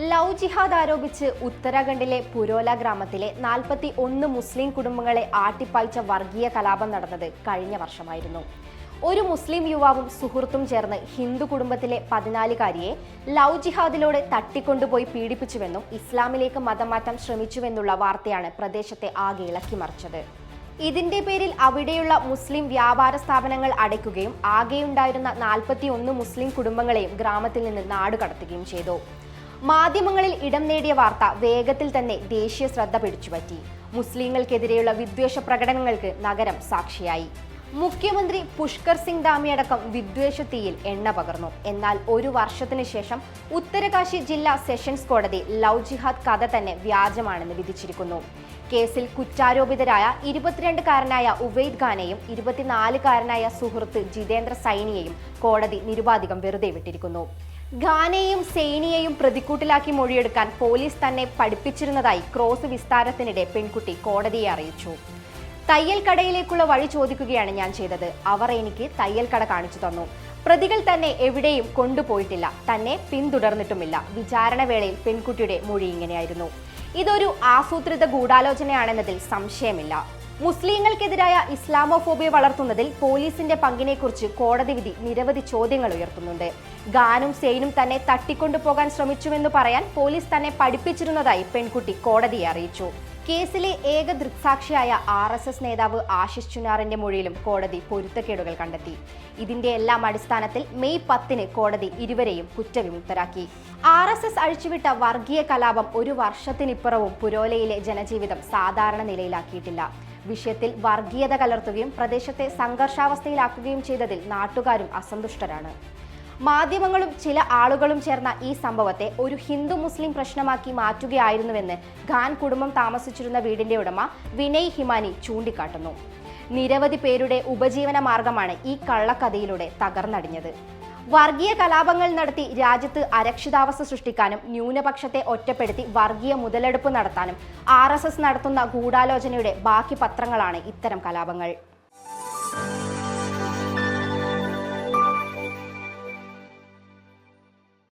Love ജിഹാദ് ആരോപിച്ച് ഉത്തരാഖണ്ഡിലെ പുരോല ഗ്രാമത്തിലെ നാൽപ്പത്തി ഒന്ന് മുസ്ലിം കുടുംബങ്ങളെ ആട്ടിപ്പായിച്ച വർഗീയ കലാപം നടന്നത് കഴിഞ്ഞ വർഷമായിരുന്നു. ഒരു മുസ്ലിം യുവാവും സുഹൃത്തും ചേർന്ന് ഹിന്ദു കുടുംബത്തിലെ പതിനാലുകാരിയെ ലവ് ജിഹാദിലൂടെ തട്ടിക്കൊണ്ടുപോയി പീഡിപ്പിച്ചുവെന്നും ഇസ്ലാമിലേക്ക് മതം ശ്രമിച്ചുവെന്നുള്ള വാർത്തയാണ് പ്രദേശത്തെ ആകെ ഇളക്കിമറിച്ചത് ഇതിന്റെ പേരിൽ അവിടെയുള്ള മുസ്ലിം വ്യാപാര സ്ഥാപനങ്ങൾ അടയ്ക്കുകയും ആകെയുണ്ടായിരുന്ന നാൽപ്പത്തി മുസ്ലിം കുടുംബങ്ങളെയും ഗ്രാമത്തിൽ നിന്ന് നാടുകടത്തുകയും ചെയ്തു. മാധ്യമങ്ങളിൽ ഇടം നേടിയ വാർത്ത വേഗത്തിൽ തന്നെ ദേശീയ ശ്രദ്ധ പിടിച്ചുപറ്റി. മുസ്ലിങ്ങൾക്കെതിരെയുള്ള വിദ്വേഷ പ്രകടനങ്ങൾക്ക് നഗരം സാക്ഷിയായി. മുഖ്യമന്ത്രി പുഷ്കർ സിംഗ് ദാമിയടക്കം വിദ്വേഷ തീയിൽ എണ്ണ പകർന്നു. എന്നാൽ ഒരു വർഷത്തിന് ശേഷം ഉത്തരകാശി ജില്ലാ സെഷൻസ് കോടതി ലവ് ജിഹാദ് കഥ തന്നെ വ്യാജമാണെന്ന് വിധിച്ചിരിക്കുന്നു. കേസിൽ കുറ്റാരോപിതരായ ഇരുപത്തിരണ്ടുകാരനായ ഉവൈദ് ഖാനെയും ഇരുപത്തിനാലുകാരനായ സുഹൃത്ത് ജിതേന്ദ്ര സൈനിയെയും കോടതി നിരുപാധികം വെറുതെ വിട്ടിരിക്കുന്നു. ഖാനെയും സൈനിയെയും പ്രതിക്കൂട്ടിലാക്കി മൊഴിയെടുക്കാൻ പോലീസ് തന്നെ പഠിപ്പിച്ചിരുന്നതായി ക്രോസ് വിസ്താരത്തിനിടെ പെൺകുട്ടി കോടതിയെ അറിയിച്ചു. തയ്യൽ കടയിലേക്കുള്ള വഴി ചോദിക്കുകയാണ് ഞാൻ ചെയ്തത്. അവർ എനിക്ക് തയ്യൽ കട കാണിച്ചു തന്നു. പ്രതികൾ തന്നെ എവിടെയും കൊണ്ടുപോയിട്ടില്ല. തന്നെ പിന്തുടർന്നിട്ടുമില്ല. വിചാരണ വേളയിൽ പെൺകുട്ടിയുടെ മൊഴി ഇങ്ങനെയായിരുന്നു. ഇതൊരു ആസൂത്രിത ഗൂഢാലോചനയാണെന്നതിൽ സംശയമില്ല. മുസ്ലിങ്ങൾക്കെതിരായ ഇസ്ലാമോഫോബിയ വളർത്തുന്നതിൽ പോലീസിന്റെ പങ്കിനെക്കുറിച്ച് കോടതി വിധി നിരവധി ചോദ്യങ്ങൾ ഉയർത്തുന്നുണ്ട്. ഗാനും സെയിനും തന്നെ തട്ടിക്കൊണ്ടുപോകാൻ ശ്രമിച്ചുവെന്ന് പറയാൻ പോലീസ് തന്നെ പഠിപ്പിച്ചിരുന്നതായി പെൺകുട്ടി കോടതിയെ അറിയിച്ചു. കേസിലെ ഏക ദൃക്സാക്ഷിയായ ആർ എസ് എസ് നേതാവ് ആശിഷ് ചുനാറിന്റെ മൊഴിയിലും കോടതി പൊരുത്തക്കേടുകൾ കണ്ടെത്തി. ഇതിന്റെ എല്ലാം അടിസ്ഥാനത്തിൽ മെയ് പത്തിന് കോടതി ഇരുവരെയും കുറ്റവിമുക്തരാക്കി. ആർ എസ് എസ് അഴിച്ചുവിട്ട വർഗീയ കലാപം ഒരു വർഷത്തിനിപ്പുറവും പുരോലയിലെ ജനജീവിതം സാധാരണ നിലയിലാക്കിയിട്ടില്ല. വിഷയത്തിൽ വർഗീയത കലർത്തുകയും പ്രദേശത്തെ സംഘർഷാവസ്ഥയിലാക്കുകയും ചെയ്തതിൽ നാട്ടുകാരും അസന്തുഷ്ടരാണ്. മാധ്യമങ്ങളും ചില ആളുകളും ചേർന്ന ഈ സംഭവത്തെ ഒരു ഹിന്ദു മുസ്ലിം പ്രശ്നമാക്കി മാറ്റുകയായിരുന്നുവെന്ന് ഖാൻ കുടുംബം താമസിച്ചിരുന്ന വീടിന്റെ ഉടമ വിനയ് ഹിമാനി ചൂണ്ടിക്കാട്ടുന്നു. നിരവധി പേരുടെ ഉപജീവന മാർഗമാണ് ഈ കള്ളക്കഥയിലൂടെ തകർന്നടിഞ്ഞത്. വർഗീയ കലാപങ്ങൾ നടത്തി രാജ്യത്ത് അരക്ഷിതാവസ്ഥ സൃഷ്ടിക്കാനും ന്യൂനപക്ഷത്തെ ഒറ്റപ്പെടുത്തി വർഗീയ മുതലെടുപ്പ് നടത്താനും ആർ നടത്തുന്ന ഗൂഢാലോചനയുടെ ബാക്കി പത്രങ്ങളാണ് ഇത്തരം കലാപങ്ങൾ.